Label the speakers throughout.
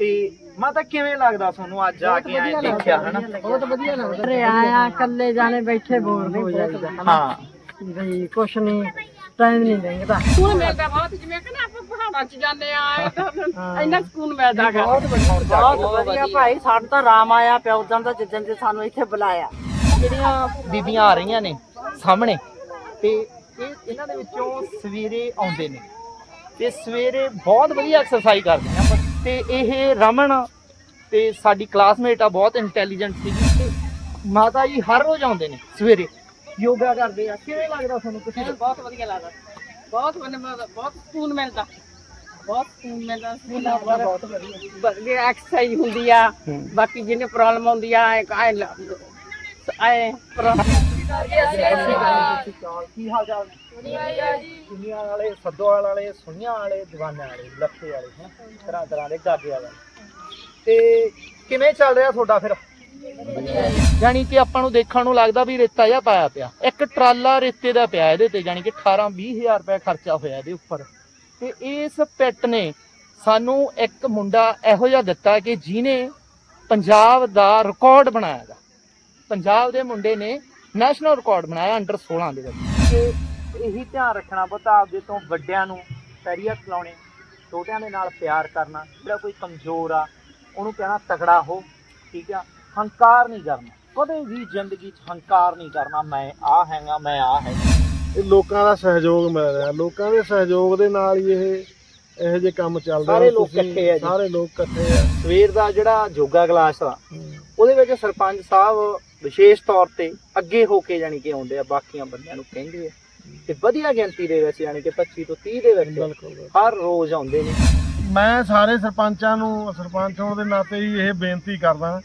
Speaker 1: ਤੇ ਮਾਤਾ ਕਿਵੇਂ ਲੱਗਦਾ ਤੁਹਾਨੂੰ ਅੱਜ ਆ ਕੇ ਆਏ ਦੇਖਿਆ ਹਨਾ?
Speaker 2: ਬਹੁਤ ਵਧੀਆ ਲੱਗਦਾ। ਰੇ ਆਇਆ ਇਕੱਲੇ ਜਾਣੇ ਬੈਠੇ ਬੋਰ ਹੋ ਜਾਈਦਾ
Speaker 1: ਹਾਂ।
Speaker 2: ਬਈ ਕੁਛ ਨਹੀਂ ਟਾਈਮ ਨਹੀਂ ਲੰਘਦਾ।
Speaker 3: ਸਕੂਨ ਮਿਲਦਾ ਬਹੁਤ ਜਿਵੇਂ ਕਿ ਨਾ ਆਪਾਂ ਪਹਾੜਾਂ 'ਚ ਜਾਂਦੇ ਆ ਇੰਨਾ ਸਕੂਨ ਮਿਲਦਾ ਹੈਗਾ।
Speaker 2: ਬਹੁਤ ਵਧੀਆ ਭਾਈ। ਸਾਨੂੰ ਤਾਂ ਰਾਮ ਆਇਆ ਪਿਆ ਉਦੋਂ ਦਾ ਜਿੱਦਣ ਦੇ ਸਾਨੂੰ ਇੱਥੇ ਬੁਲਾਇਆ।
Speaker 1: ਜਿਹੜੀਆਂ ਬੀਬੀਆਂ ਆ ਰਹੀਆਂ ਨੇ ਸਾਹਮਣੇ ਤੇ ਇਹ ਇਹਨਾਂ ਦੇ ਵਿੱਚੋਂ ਸਵੇਰੇ ਆਉਂਦੇ ਨੇ। ਤੇ ਸਵੇਰੇ ਬਹੁਤ ਵਧੀਆ ਐਕਸਰਸਾਈਜ਼ ਕਰਦੇ ਆ ਤੇ ਇਹ ਰਮਨ ਤੇ ਸਾਡੀ ਕਲਾਸਮੇਟ ਆ ਬਹੁਤ ਇੰਟੈਲੀਜੈਂਟ ਸੀਗੀ ਤੇ ਮਾਤਾ ਜੀ ਹਰ ਰੋਜ਼ ਆਉਂਦੇ ਨੇ ਸਵੇਰੇ। ਯੋਗਾ ਕਰਦੇ ਆ। ਕਿਵੇਂ ਲੱਗਦਾ ਤੁਹਾਨੂੰ? ਤੁਸੀਂ
Speaker 3: ਬਹੁਤ ਵਧੀਆ ਲੱਗਦਾ। ਬਹੁਤ ਮੈਨੂੰ ਬਹੁਤ- ਸਕੂਨ ਮਿਲਦਾ। ਬਹੁਤ ਸਕੂਨ ਮਿਲਦਾ। ਸਕੂਨ ਬਹੁਤ ਵਧੀਆ। ਐਕਸਰਸਾਈਜ਼ ਹੁੰਦੀ ਆ। ਬਾਕੀ ਜਿਹਨੇ ਪ੍ਰੋਬਲਮ ਆਉਂਦੀ ਆ ਐ ਐ
Speaker 1: ਕੀ ਹਾਲ ਚਾਲ ਦੁਨੀਆ ਵਾਲੇ ਸੱਦੋਵਾਲ ਵਾਲੇ ਸੁਣੀਆਂ ਵਾਲੇ ਦੀਵਾਨਿਆਂ ਵਾਲੇ ਲੱਖੇ ਵਾਲੇ ਹੈ ਤਰ੍ਹਾਂ ਤਰ੍ਹਾਂ ਦੇ ਗਾਗੇ ਵਾਲੇ ਤੇ ਕਿਵੇਂ ਚੱਲ ਰਿਹਾ ਤੁਹਾਡਾ ਫਿਰ ਯਾਨੀ ਕਿ ਆਪਾਂ ਨੂੰ ਦੇਖਣ ਨੂੰ ਲੱਗਦਾ ਵੀ ਰੇਤਾ ਜਿਹਾ ਪਾਇਆ ਪਿਆ। ਇੱਕ ਟਰਾਲਾ ਰੇਤੇ ਦਾ ਪਿਆ ਇਹਦੇ ਤੇ ਯਾਨੀ ਕਿ 18 20000 ਰੁਪਏ ਖਰਚਾ ਹੋਇਆ ਇਹਦੇ ਉੱਪਰ। ਤੇ ਇਸ ਪਿੱਟ ਨੇ ਸਾਨੂੰ ਇੱਕ ਮੁੰਡਾ ਇਹੋ ਜਿਹਾ ਦਿੱਤਾ ਕਿ ਜਿਹਨੇ ਪੰਜਾਬ ਦਾ ਰਿਕਾਰਡ ਬਣਾਇਆ ਗਾ। ਪੰਜਾਬ ਦੇ ਮੁੰਡੇ ਨੇ ਨੈਸ਼ਨਲ ਰਿਕਾਰਡ ਬਣਾਇਆ ਅੰਡਰ 16 ਦੇ ਵਿੱਚ। ਤੇ ਇਹੀ ਧਿਆਨ ਰੱਖਣਾ ਪੁੱਤ ਆਪਦੇ ਤੋਂ ਵੱਡਿਆਂ ਨੂੰ ਪੈਰੀ ਹੱਥ ਲਾਉਣੇ ਛੋਟਿਆਂ ਦੇ ਨਾਲ ਪਿਆਰ ਕਰਨਾ ਜਿਹੜਾ ਕੋਈ ਕਮਜ਼ੋਰ ਆ ਉਹਨੂੰ ਕਹਿਣਾ ਤਕੜਾ ਹੋ ਠੀਕ ਆ ਹੰਕਾਰ ਨਹੀਂ ਕਰਨਾ। ਕਦੇ ਵੀ ਜ਼ਿੰਦਗੀ 'ਚ ਹੰਕਾਰ ਨਹੀਂ ਕਰਨਾ ਮੈਂ ਆ ਹੈਗਾ ਮੈਂ ਆ ਹੈ
Speaker 4: ਇਹ ਲੋਕਾਂ ਦਾ ਸਹਿਯੋਗ ਮਿਲ ਰਿਹਾ। ਲੋਕਾਂ ਦੇ ਸਹਿਯੋਗ ਦੇ ਨਾਲ ਹੀ ਇਹ ਇਹੋ ਜਿਹੇ ਕੰਮ ਚੱਲਦੇ
Speaker 1: ਸਾਰੇ। ਲੋਕ ਇਕੱਠੇ ਆ ਜੀ।
Speaker 4: ਸਾਰੇ ਲੋਕ ਇਕੱਠੇ ਆ।
Speaker 1: ਸਵੇਰ ਦਾ ਜਿਹੜਾ ਯੋਗਾ ਕਲਾਸ ਆ ਉਹਦੇ ਵਿੱਚ ਸਰਪੰਚ ਸਾਹਿਬ ਵਿਸ਼ੇਸ਼ ਤੌਰ ਤੇ ਅੱਗੇ ਹੋ ਕੇ ਜਾਣੀ ਕਿ ਆਉਂਦੇ ਆ ਬਾਕੀਆਂ ਬੰਦਿਆਂ ਨੂੰ ਕਹਿੰਦੇ ਆ। ਤੇ ਵਧੀਆ ਗਿਣਤੀ ਦੇ ਵਿੱਚ ਜਾਣੀ ਕਿ 25 ਤੋਂ 30 ਦੇ ਵਿੱਚ ਹਰ ਰੋਜ਼ ਆਉਂਦੇ ਨੇ।
Speaker 4: ਮੈਂ ਸਾਰੇ ਸਰਪੰਚਾਂ ਨੂੰ ਸਰਪੰਚ ਹੋਣ ਦੇ ਨਾਤੇ ਹੀ ਇਹ ਬੇਨਤੀ ਕਰਦਾ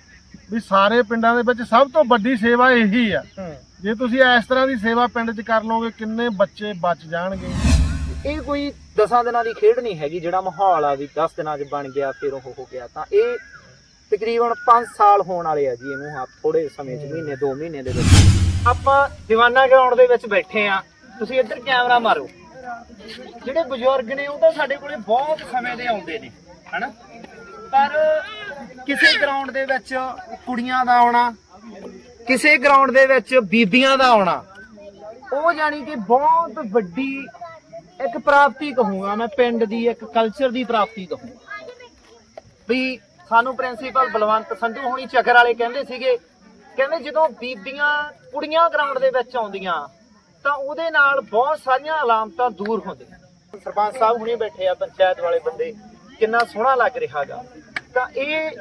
Speaker 4: ਵੀ ਸਾਰੇ ਪਿੰਡਾਂ ਦੇ ਵਿੱਚ ਸਭ ਤੋਂ ਵੱਡੀ ਸੇਵਾ ਇਹੀ ਆ। ਜੇ ਤੁਸੀਂ ਇਸ ਤਰ੍ਹਾਂ ਦੀ ਸੇਵਾ ਪਿੰਡ 'ਚ ਕਰ ਲਓਗੇ ਕਿੰਨੇ ਬੱਚੇ ਬਚ ਜਾਣਗੇ?
Speaker 1: ਇਹ ਕੋਈ 10 ਦਿਨਾਂ ਦੀ ਖੇਡ ਨਹੀਂ ਹੈਗੀ ਜਿਹੜਾ ਮਾਹੌਲ ਆ ਵੀ 10 ਦਿਨਾਂ 'ਚ ਬਣ ਗਿਆ ਫਿਰ ਉਹ ਹੋ ਗਿਆ। ਤਾਂ ਇਹ ਤਕਰੀਬਨ 5 ਸਾਲ ਹੋਣ ਵਾਲੇ ਆ ਜੀ ਇਹਨੂੰ ਆ ਥੋੜੇ ਸਮੇਂ 'ਚ ਮਹੀਨੇ 2 ਮਹੀਨੇ ਦੇ ਵਿੱਚ। ਆਪਾਂ ਦੀਵਾਨਾ ਗਰਾਊਂਡ ਦੇ ਵਿੱਚ ਬੈਠੇ ਆ। ਤੁਸੀਂ ਇੱਧਰ ਕੈਮਰਾ ਮਾਰੋ। ਜਿਹੜੇ ਬਜ਼ੁਰਗ ਨੇ ਉਹ ਤਾਂ ਸਾਡੇ ਕੋਲੇ ਬਹੁਤ ਸਮੇਂ ਦੇ ਆਉਂਦੇ ਨੇ ਹਨਾ? ਪਰ ਕਿਸੇ ਗਰਾਊਂਡ ਦੇ ਵਿੱਚ ਕੁੜੀਆਂ ਦਾ ਆਉਣਾ ਕਿਸੇ ਗਰਾਊਂਡ ਦੇ ਵਿੱਚ ਬੀਬੀਆਂ ਦਾ ਆਉਣਾ ਉਹ ਜਾਣੀ ਕਿ ਬਹੁਤ ਵੱਡੀ ਇੱਕ ਪ੍ਰਾਪਤੀ ਕਹੂੰਗਾ ਮੈਂ ਪਿੰਡ ਦੀ ਇੱਕ ਕਲਚਰ ਦੀ ਪ੍ਰਾਪਤੀ ਕਹੂੰਗਾ। ਵੀ ਸਾਨੂੰ ਪ੍ਰਿੰਸੀਪਲ ਬਲਵੰਤ ਸੰਧੂ ਹੋਣੀ ਚੱਕਰ ਵਾਲੇ ਕਹਿੰਦੇ ਸੀਗੇ, ਕਹਿੰਦੇ ਜਦੋਂ ਬੀਬੀਆਂ ਕੁੜੀਆਂ ਗਰਾਊਂਡ ਦੇ ਵਿੱਚ ਆਉਂਦੀਆਂ, ਤਾਂ ਉਹਦੇ ਨਾਲ ਬਹੁਤ ਸਾਰੀਆਂ ਅਲਾਮਤਾਂ ਦੂਰ ਹੁੰਦੀਆਂ। ਸਰਪੰਚ ਸਾਹਿਬ ਹੁਣੇ ਬੈਠੇ ਆ, ਪੰਚਾਇਤ ਵਾਲੇ ਬੰਦੇ, ਕਿੰਨਾ ਸੋਹਣਾ ਲੱਗ ਰਿਹਾਗਾ ਤਾਂ ਇਹ,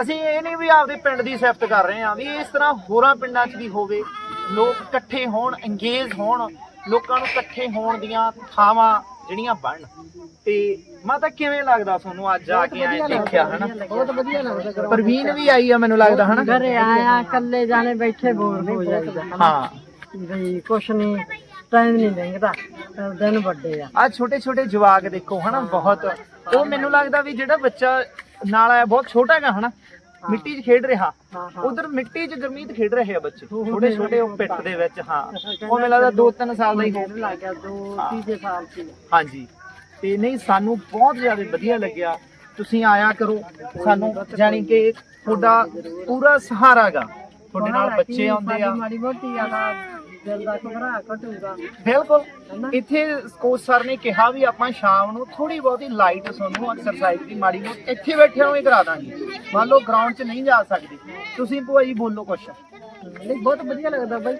Speaker 1: ਅਸੀਂ ਇਹ ਨਹੀਂ ਵੀ ਆਪਦੇ ਪਿੰਡ ਦੀ ਸਿਫਤ ਕਰ ਰਹੇ ਹਾਂ ਵੀ ਇਸ ਤਰ੍ਹਾਂ ਹੋਰਾਂ ਪਿੰਡਾਂ 'ਚ ਵੀ ਹੋਵੇ, ਲੋਕ ਇਕੱਠੇ ਹੋਣ ਇੰਗੇਜ ਹੋਣ, ਲੋਕਾਂ ਨੂੰ ਇਕੱਠੇ ਹੋਣ ਦੀਆਂ ਥਾਵਾਂ ਜਿਹੜੀਆਂ ਬਣਨ ਤੇ ਮਾਤਾ ਕਿਵੇਂ ਲੱਗਦਾ ਤੁਹਾਨੂੰ ਅੱਜ ਆ ਕੇ ਆਏ ਦੇਖਿਆ ਹਨਾ?
Speaker 2: ਬਹੁਤ ਵਧੀਆ ਲੱਗਦਾ
Speaker 1: ਪ੍ਰਵੀਨ ਵੀ ਆਈ ਆ ਮੈਨੂੰ ਲੱਗਦਾ ਹਨਾ?
Speaker 2: ਘਰੇ ਆਇਆ ਇਕੱਲੇ ਜਾਣੇ ਬੈਠੇ ਬੋਰ ਹੋ ਜਾਈਦਾ।
Speaker 1: ਹਾਂ।
Speaker 2: ਬਈ ਕੁਛ ਨਹੀਂ ਟਾਈਮ ਨਹੀਂ ਲੰਘਦਾ ਦਿਨ ਵੱਡੇ ਆ।
Speaker 1: ਆ ਛੋਟੇ ਛੋਟੇ ਜਵਾਕ ਦੇਖੋ ਹਨਾ? ਬਹੁਤ। ਉਹ ਮੈਨੂੰ ਲੱਗਦਾ ਵੀ ਜਿਹੜਾ ਬੱਚਾ ਨਾਲ ਆਇਆ ਬਹੁਤ ਛੋਟਾ ਹੈਗਾ ਹਨਾ? ਮਿੱਟੀ 'ਚ ਖੇਡ ਰਿਹਾ। ਉਧਰ ਮਿੱਟੀ 'ਚ ਗਰਮੀਤ ਖੇਡ ਰਹੇ ਆ ਬੱਚੇ। ਛੋਟੇ ਛੋਟੇ ਉਹ ਪਿੱਟ ਦੇ ਵਿੱਚ ਹਾਂ। ਉਹ ਮੈਨੂੰ ਲੱਗਦਾ 2-3 ਸਾਲ ਦਾ ਹੀ
Speaker 2: ਖੇਡ ਲੱਗ ਗਿਆ ਦੋ ਤੀਜੇ ਸਾਲ ਚ ਹੀ।
Speaker 1: ਹਾਂਜੀ। ਤੇ ਨਹੀਂ ਸਾਨੂੰ ਬਹੁਤ ਜ਼ਿਆਦਾ ਵਧੀਆ ਲੱਗਿਆ। ਤੁਸੀਂ ਆਇਆ ਕਰੋ। ਸਾਨੂੰ ਜਾਣੀ ਕਿ ਤੁਹਾਡਾ ਪੂਰਾ ਸਹਾਰਾ ਗਾ। ਤੁਹਾਡੇ ਨਾਲ ਬੱਚੇ ਆਉਂਦੇ ਆ।
Speaker 2: ਮਾੜੀ ਮੋਟੀ ਆ ਦਿਲ ਦਾ ਘਬਰਾ ਘਟੂਗਾ।
Speaker 1: ਬਿਲਕੁਲ। ਇੱਥੇ ਕੋਚ ਸਰ ਨੇ ਕਿਹਾ ਵੀ ਆਪਾਂ ਸ਼ਾਮ ਨੂੰ ਥੋੜੀ ਬਹੁਤੀ ਲਾਈਟ ਤੁਹਾਨੂੰ ਐਕਸਰਸਾਈਜ਼ ਦੀ ਮਾੜੀ ਮੋਟੀ ਇੱਥੇ ਬੈਠੇ ਹੋਏ ਕਰਾ ਦਾਂਗੇ। ਮੰਨ ਲਓ ਗਰਾਊਂਡ 'ਚ ਨਹੀਂ ਜਾ ਸਕਦੇ। ਤੁਸੀਂ ਜੀ ਬੋਲੋ ਕੁਛ।
Speaker 2: ਨਹੀਂ ਬਹੁਤ ਵਧੀਆ ਲੱਗਦਾ ਬਾਈ।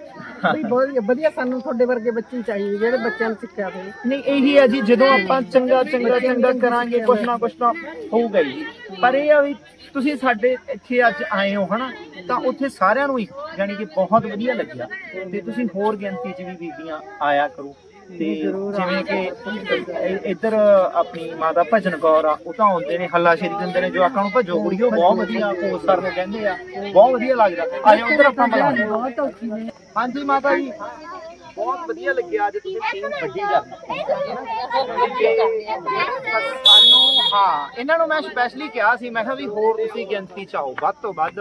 Speaker 2: ਬਈ ਬਹੁਤ ਵਧੀਆ ਸਾਨੂੰ ਤੁਹਾਡੇ ਵਰਗੇ ਬੱਚੇ ਚਾਹੀਦੇ ਜਿਹੜੇ ਬੱਚਿਆਂ ਨੂੰ ਸਿੱਖਿਆ ਦੇਵੇ
Speaker 1: ਨਹੀਂ ਇਹੀ ਹੈ ਜੀ ਜਦੋਂ ਆਪਾਂ ਚੰਗਾ ਚੰਗਾ ਚੰਗਾ ਕਰਾਂਗੇ ਕੁਛ ਨਾ ਕੁਛ ਤਾਂ ਹੋਊਗਾ ਹੀ ਪਰ ਇਹ ਆ ਵੀ ਤੁਸੀਂ ਸਾਡੇ ਇੱਥੇ ਅੱਜ ਆਏ ਹੋ ਹਨਾ? ਤਾਂ ਉੱਥੇ ਸਾਰਿਆਂ ਨੂੰ ਹੀ ਯਾਨੀ ਕਿ ਬਹੁਤ ਵਧੀਆ ਲੱਗਿਆ। ਤੇ ਤੁਸੀਂ ਹੋਰ ਗਿਣਤੀ 'ਚ ਵੀ ਬੀਬੀਆਂ ਆਇਆ ਕਰੋ। ਤੇ ਜਿਵੇਂ ਕਿ ਇੱਧਰ ਆਪਣੀ ਮਾਤਾ ਭਜਨ ਕੌਰ ਆ ਉਹ ਤਾਂ ਆਉਂਦੇ ਨੇ ਹੱਲਾ ਸ਼ੇਰੀ ਦਿੰਦੇ ਨੇ ਜਵਾਕਾਂ ਨੂੰ ਭਜੋ ਕੁੜੀਓ ਬਹੁਤ ਵਧੀਆ ਕੋਚ ਸਰ ਨੇ ਕਹਿੰਦੇ ਆ ਬਹੁਤ ਵਧੀਆ ਲੱਗਦਾ। ਆਜੋ ਉੱਧਰ ਆਪਾਂ ਮਿਲਾਂਗੇ।
Speaker 2: ਬਹੁਤ ਔਖੀ ਨੇ।
Speaker 1: ਹਾਂਜੀ ਮਾਤਾ ਜੀ। ਬਹੁਤ ਵਧੀਆ ਲੱਗਿਆ ਅੱਜ ਤੁਸੀਂ ਟੀਮ ਵੱਡੀ ਕਰ ਸਾਨੂੰ ਹਾਂ ਇਹਨਾਂ ਨੂੰ ਮੈਂ ਸਪੈਸ਼ਲੀ ਕਿਹਾ ਸੀ ਮੈਂ ਕਿਹਾ ਵੀ ਹੋਰ ਤੁਸੀਂ ਗਿਣਤੀ ਚ ਆਓ ਵੱਧ ਤੋਂ ਵੱਧ